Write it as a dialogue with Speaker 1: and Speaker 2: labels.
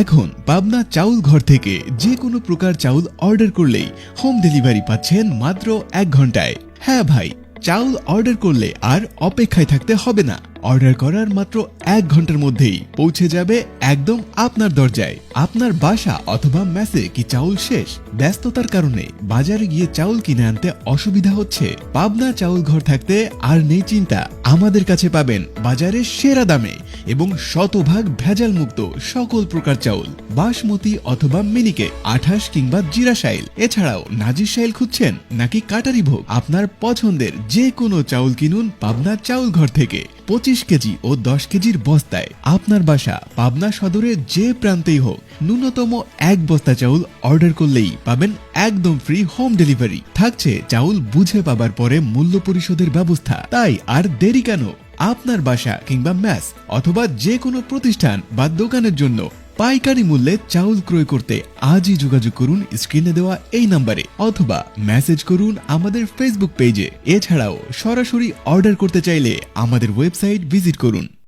Speaker 1: এখন পাবনা চাউল ঘর থেকে যে কোনো প্রকার চাউল অর্ডার করলেই হোম ডেলিভারি পাচ্ছেন মাত্র এক ঘন্টায়। হ্যাঁ ভাই, চাউল অর্ডার করলে আর অপেক্ষায় থাকতে হবে না। অর্ডার করার মাত্র এক ঘণ্টার মধ্যেই পৌঁছে যাবে একদম আপনার দরজায়। আপনার বাসা অথবা মেসে কি চাউল শেষ? ব্যস্ততার কারণে বাজারে গিয়ে চাউল কিনে আনতে অসুবিধা হচ্ছে। পাবনা চাউল ঘর থাকতে আর নেই চিন্তা। আমাদের কাছে পাবেন বাজারে সেরা দামে এবং শতভাগ ভেজাল মুক্ত সকল প্রকার চাউল। বাসমতি অথবা মিনিকে, আঠাশ কিংবা জিরা জিরাশাইল এছাড়াও নাজির শাইল খুঁজছেন নাকি কাটারি ভোগ? আপনার পছন্দের যে কোনো চাউল কিনুন পাবনা চাউল ঘর থেকে। পঁচিশ কেজি ও দশ কেজির বস্তায় আপনার বাসা পাবনা সদরের যে প্রান্তেই হোক, ন্যূনতম এক বস্তা চাউল অর্ডার করলেই পাবেন একদম ফ্রি হোম ডেলিভারি থাকছে চাউল বুঝে পাবার পরে মূল্য পরিশোধের ব্যবস্থা। তাই আর দেরি কেন? আপনার বাসা কিংবা ম্যাস অথবা যে কোনো প্রতিষ্ঠান বা দোকানের জন্য পাইকারি মূল্যে চাউল ক্রয় করতে আজই যোগাযোগ করুন স্ক্রিনে দেওয়া এই নাম্বারে, অথবা মেসেজ করুন আমাদের ফেসবুক পেজে এছাড়াও সরাসরি অর্ডার করতে চাইলে আমাদের ওয়েবসাইট ভিজিট করুন।